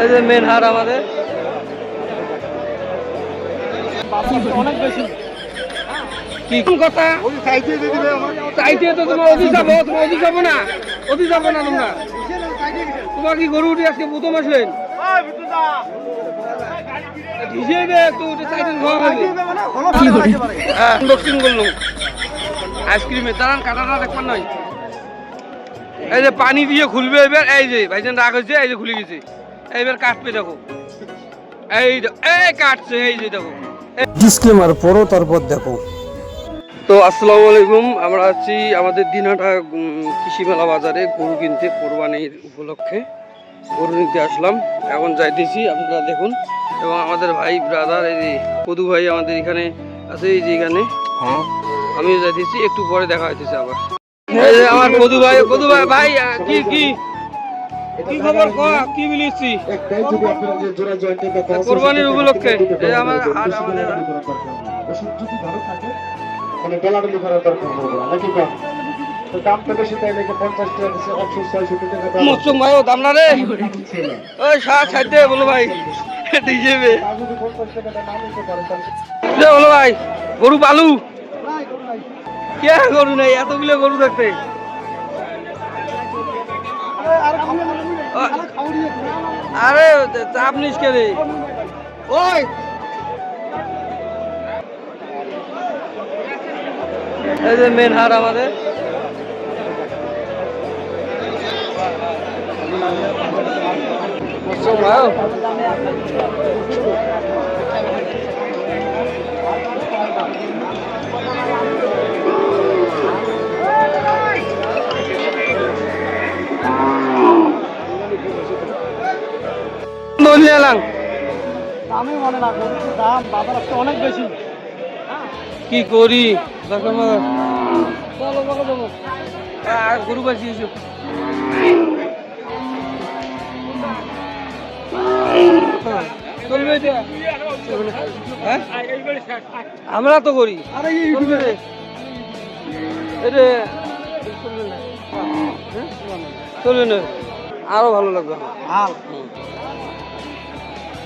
এই যে মেন হার আমাদের। অনেক বেশি কি কথা? চাইতে তো তোমার অতি যাব তোমার অতি যাব না। অতি যাব না তোমরা। তোমার কি গরু উঠে আজকে প্রথম আসলেন? হিসেবে তো ওটা চাইতে খাওয়া হবে হ্যাঁ দাঁড়ান কাটাটা নয় এই যে পানি দিয়ে খুলবে এবার। এই যে ভাইজান রাগ হয়েছে এই যে খুলে গেছে। এইবার কাটবে দেখো। এই এই কাটছে এই যে দেখো। ডিসক্লেমার পড়ো তারপর দেখো। তো আসসালামু আলাইকুম আমরা আছি আমাদের দিনহাটা কৃষি মেলা বাজারে গরু কিনতে কোরবানির উপলক্ষে। গরু নিতে আসলাম এখন যাইতেছি আপনারা দেখুন। এবং আমাদের ভাই ব্রাদার এই যে কদু ভাই আমাদের এখানে আছে এই যে এখানে। আমিও যাইতেছি একটু পরে দেখা হইতেছে আবার। আমার কদু ভাই কদু ভাই ভাই কি কি? কি খবর কি বলিছি? কোরবানির উপলক্ষে। এই আমার হাট আমাদের মানে ডলারে করার দরকার হবে নাকি কম? তো দামটা বেশি তাই নাকি পঞ্চাশ টাকা দিচ্ছে একশো ছয়ষট্টি টাকা দাম। মরসুম ভাই ও দাম না রে? ওই সাত সাইডে বলো ভাই। বলো ভাই। গরু পালু? কে গরু নাই? এতগুলো গরু থাকতে আরে চাপ নিস রে? ওই! এই যে মেন হার আমাদের। মরসুম ভাই দোল আমি দাম বাজার আজকে অনেক বেশি। কি করি? দেখো। চলো আর গরু চলবে হ্যাঁ? আমরা তো করি। আরে এই চলবে। রে। এটা চলবে না। হ্যাঁ? চলবে না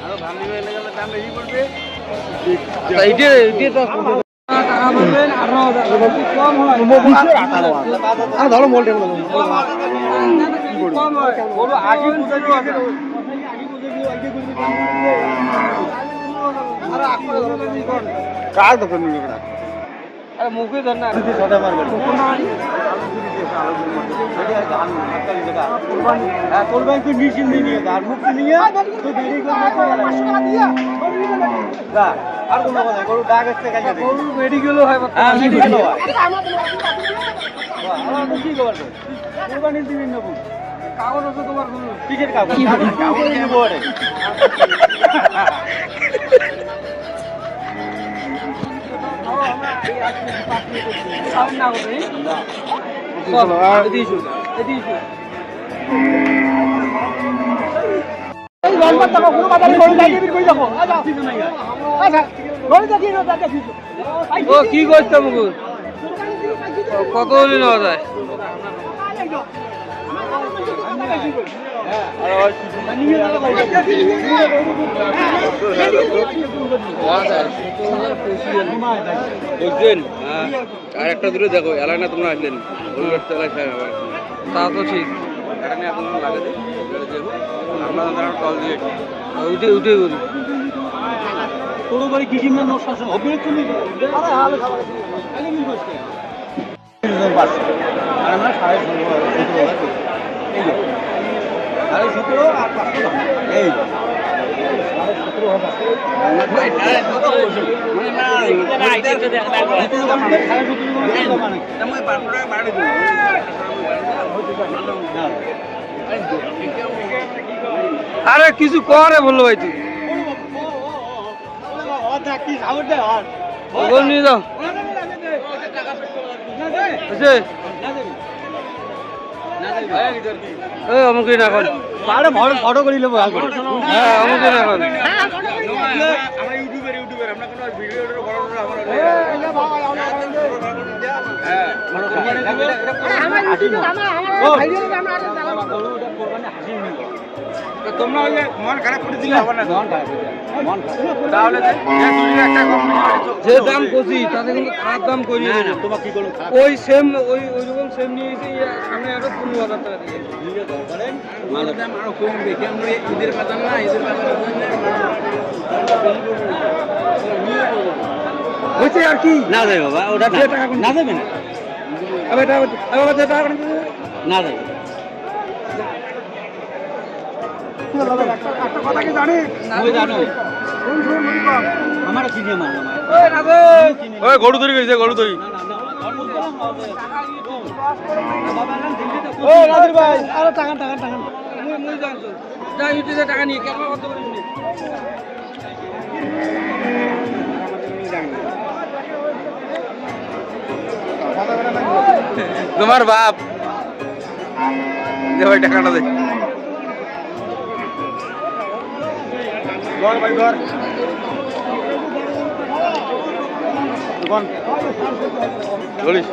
আরও ভালো লাগবে হাল তা এইটা এইটা তো টাকা বলবেন কম হয় আর ধরো মোল্টে কম হয় আগে কার দোকান আরে মুখে ধর না। ছটা হ্যাঁ কোরবানি নিয়ে আর মুক্তি নিয়ে দেরি করে আর কোনো কথা গরু ডাক আসছে কাজে গরু মেডিকেলও হয় হ্যাঁ মেডিকেল হয় আমার তো কি খবর নেব। কাগজ আছে তোমার গরু কিসের কাগজ? কাগজ নেব সামনে ও, কি করছে মুকুল? কত হলে বুঝছেন আর একটা দূরে দেখো এলাই না তোমরা আসলেন তা তো ঠিক। এখানে এখন লাগে দেখো আমরা কল দিয়ে উঠে উঠে। করি তোর বাড়ি কি কি মান নষ্ট হবে তুমি আরে, হালে খাবার আগে কি করছে আর আমরা সাড়ে এই সাড়ে সতেরো আর পাঁচশো এই। আরে কিছু করে বলল ভাই তুই ওগুলো নিয়ে বুঝছে এই আমাকে না এখন পারে ফটো ফটো করে নেব হ্যাঁ অমুক দিন এখন আমরা ইউটিউবের ইউটিউবের আমরা কোনো ভিডিও বড় বড় আমার হ্যাঁ আমার তো তোমরা যে মন খারাপ করে দিলে হবে না মন খারাপ মন তাহলে যে যে দুটির একটা কম্পিটিশন যে দাম করছি তাতে কিন্তু খারাপ দাম করি না না। তোমার কি করল ওই সেম ওই ওই রকম সেম নিয়ে এসে সামনে আরও পনেরো হাজার টাকা দিয়ে দাম আরও কম দেখি আমরা ঈদের বাজার না ঈদের বাজার হয়েছে আর কি? না যাবে বাবা ওটা না। না যাবে না। আবার টাকা। না যাবে একটা কথা কি জানো আমার গরু ধরে গেছে গরু ভাই আরে টাকা টাকা টাকা মুই মুই জানছো ইউটিউবে টাকা নিয়ে কেন কত করে তোমার বাপ। দে ভাই টাকাটা দে। ঘর ভাই ঘর বলিস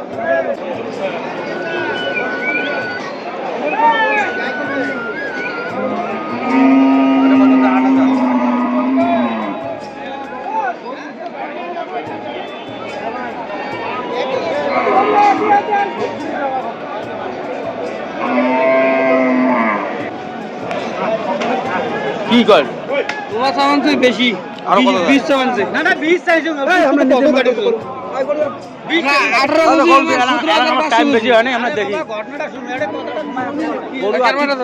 কি কর? তোমার সামান তুই বেশি। আরও কত? বিশ সামান না না বিশ চাইছো আমরা নিজে বাড়ি আঠারো টাইম বেশি হয় না আমরা দেখি। ঘটনাটা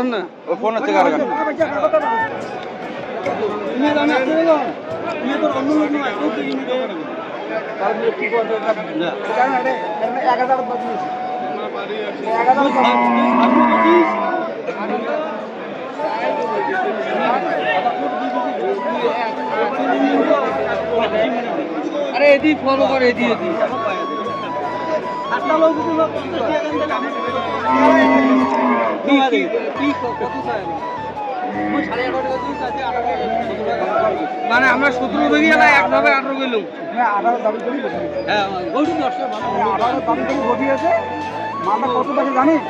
ফোন হচ্ছে আরে এদি ফলো করে এদি এদি মানে আমরা সতেরো থেকে এলা একভাবে আঠারো গেলাম হ্যাঁ ওইটু দশটা মালটা কত টাকা জানিস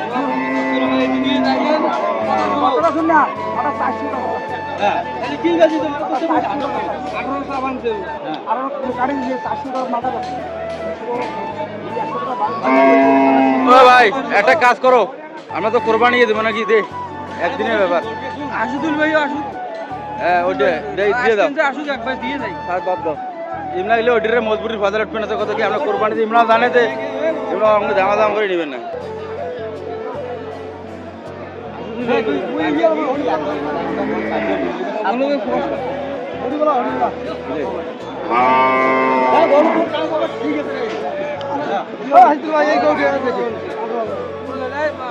কতটা শুন না ওটা চারশো টাকা আর গাড়ি চারশো টাকা মাথা ভাই একটা কাজ করো। আমরা তো কোরবানি দেবো নাকি? দে একদিনের ব্যাপার। আসুদুল ভাই আসুক। হ্যাঁ ওইটা দিয়ে দিয়ে দাও। আসুক একবার দিয়ে যাই সাত বাদ দাও। ইমলা গেলে ওটিরে মজবুরির ফাদার উঠবে না তো কত কি? আমরা কোরবানি দিয়ে ইমরা জানে যে ইমরা আমাকে দামা দাম করে নেবেন না।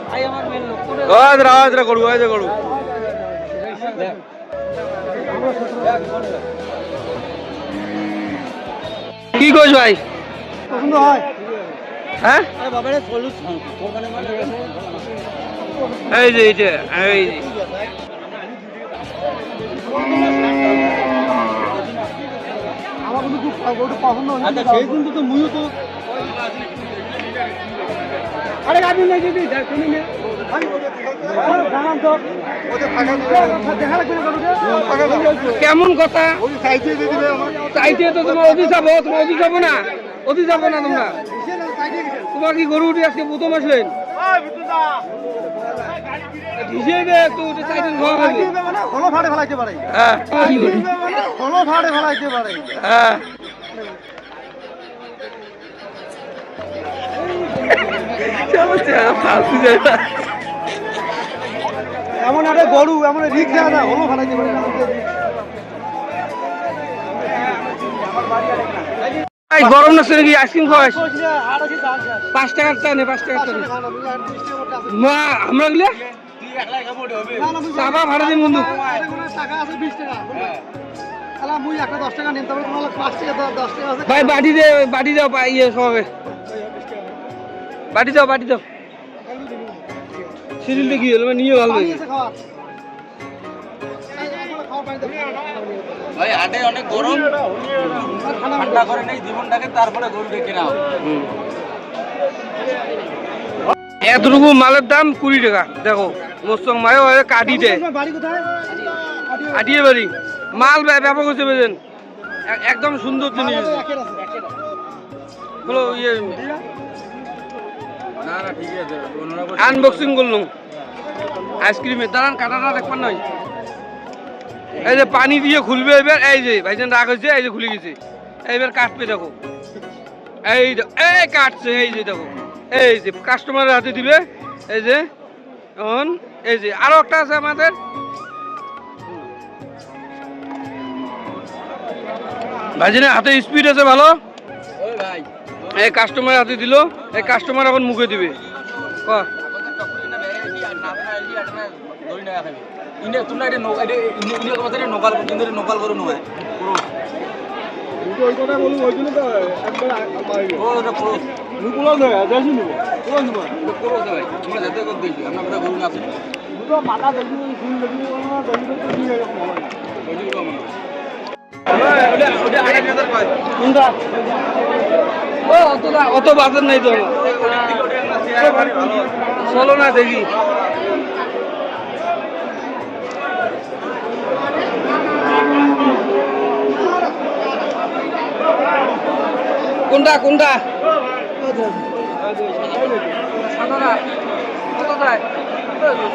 ভাই আমার মেন লোক ও আদরা আদরা করু আদরা করু কি কইস ভাই? পছন্দ হয় হ্যাঁ? এই যে এই যে এই যে। আচ্ছা আরে শুনি নে। কেমন কথা? চাইতে তো তোমার অতি যাব তোমার অতি যাব না। অতি যাব না তোমরা। তোমার কি গরু উঠে আজকে প্রথম আসলেন? মানে হ্যাঁ। মানে হ্যাঁ। এমন একটা গরু এমন রিক্সা না হলো ফেলাইতে পারে গরম না নাকি আইসক্রিম খাওয়াইস পাঁচ টাকার নে পাঁচ টাকার চা মা আমরা গেলে? চাপা ভাড়া দিন বন্ধু। ভাই বাটি দে বাটি দাও ইয়ে সবে বাটি দাও বাটি দাও। সিরিলটা কি হলো? নিয়ে ভালো ভাই হাটে অনেক গরম। ঠান্ডা করে নেই জীবনটাকে তারপরে গরু দেখে নাও। এতটুকু মালের দাম কুড়ি টাকা। দেখো মোসং মায়ও কাটি দেয় বাড়ি আটিয়ে বাড়ি। মাল ব্যাপক হচ্ছে বেজেন একদম সুন্দর জিনিস। হলো ইয়ে। আনবক্সিং করলাম। আইসক্রিমের দাঁড়ান কাটাটা দেখবেন নয় এই যে পানি দিয়ে খুলবে এবার, এই যে, ভাইজান রাগ হয়েছে, এই যে খুলে গেছে। এইবার কাটবে দেখো। এই এই কাটছে, এই যে দেখো। এই যে কাস্টমারের হাতে দিবে, এই যে, এখন, এই যে, আরও একটা আছে আমাদের। ভাইজানের হাতে স্পিড আছে ভালো। এই কাস্টমারের হাতে দিল, এই কাস্টমার এখন মুখে দিবে। ক ইন্ডিয়া তোমরা এটা ইন্ডিয়া কথা এটা নৌকাল কিন্তু এটা নৌকাল করো নয়। ওই কথা বলুন ওই জন্য তো একবার মারি ও এটা পুরো মুকুলো নয় দেখি নিব কোন নিব পুরো ভাই তোমরা যেতে করে দেখি আমরা কথা বলুন আছে দুটো মাথা দেখি ফুল দেখি ওনা দেখি তো কি এরকম হবে ওইদিকে কম না অত বাজার নাই তো। চলো না দেখি। কোনটা কোনটা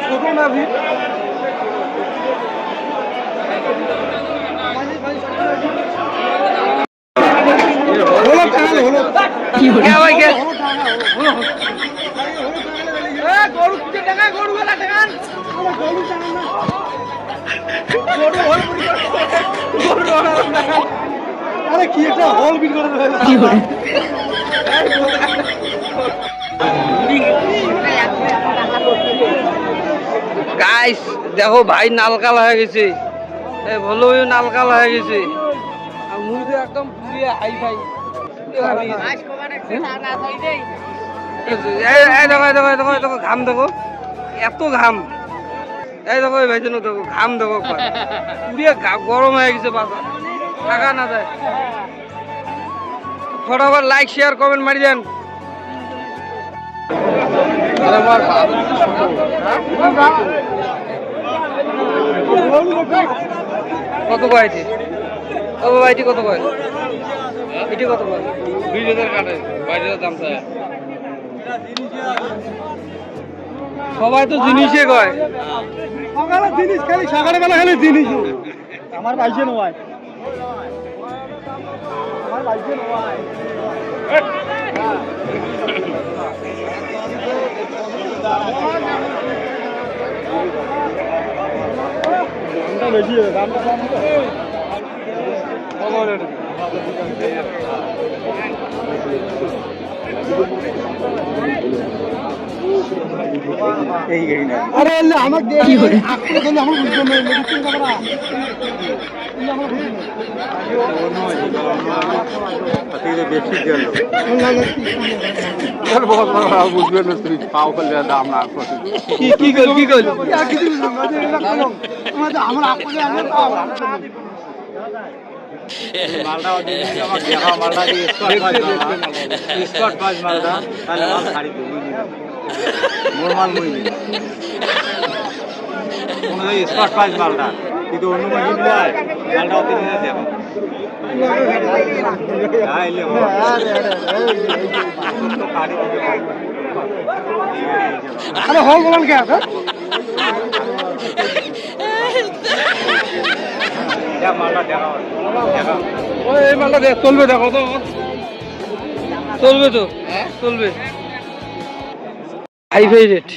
ছোট না ভিড় হলো টাঙালে হলো কে ভাই কে? গরু গরু আরে কি একটা হল বিল করে কি করে গাইস দেখো ভাই নালকাল হয়ে গেছে। এ ভালো নালকাল হয়ে গেছে। আর মুড়ি একদম পুরিয়ে হাই ফাই এই এই দেখো এই দেখো এই দেখো এই দেখো ঘাম দেখো। এত ঘাম। এই দেখো এই ভাইজন দেখো ঘাম দেখো। পুরিয়ে গরম হয়ে গেছে বাবা থাকা না যায়। ফটাফট লাইক শেয়ার কমেন্ট মারি দেন। কত ও বাবা এটি কত কয় এটি কত কয় বিশ হাজার কাটে বাইশ হাজার দাম চায়। সবাই তো জিনিসে কয়। সকালে জিনিস খালি সকালে বেলা খালি জিনিস আমার বাইছে নয়। দামটা বেশি দামটা না আরে আমাকে আমার বুঝবেন তুই পাও করলে দাম কি কি কইল কি কইল আমার মালটা মালটা স্কট পাঁচ মালটা তাহলে মাল ছাড়ি মোর মাল মই স্কট পাঁচ মালটা কে আছে মালটা দেখা দেখা এই মালটা দেখ চলবে দেখো তো চলবে তো চলবে হাই ফাই রেট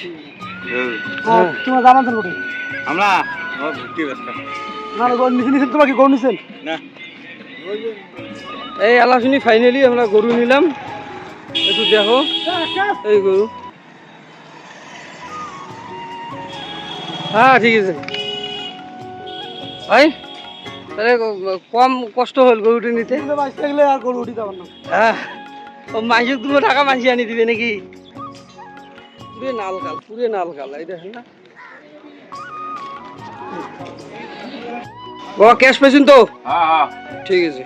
তোমার জানান তো আমরা না না গরু নিছেন নিছেন তোমার কি গরু নিছেন না। এই আলাশুনি ফাইনালি আমরা গরু নিলাম। একটু দেখো এই গরু। হ্যাঁ ঠিক আছে। ভাই তাহলে কম কষ্ট হল গরুটি নিতে? বাইশ থাকলে আর গরু উঠি যাবার না। হ্যাঁ। ও মাইসুক দুটো টাকা মাইসি আনি দিবে নাকি? পুরে নালকাল পুরে নালকাল এই দেখেন না। বাবা ক্যাশ পেয়েছেন তো? হ্যাঁ হ্যাঁ। ঠিক আছে।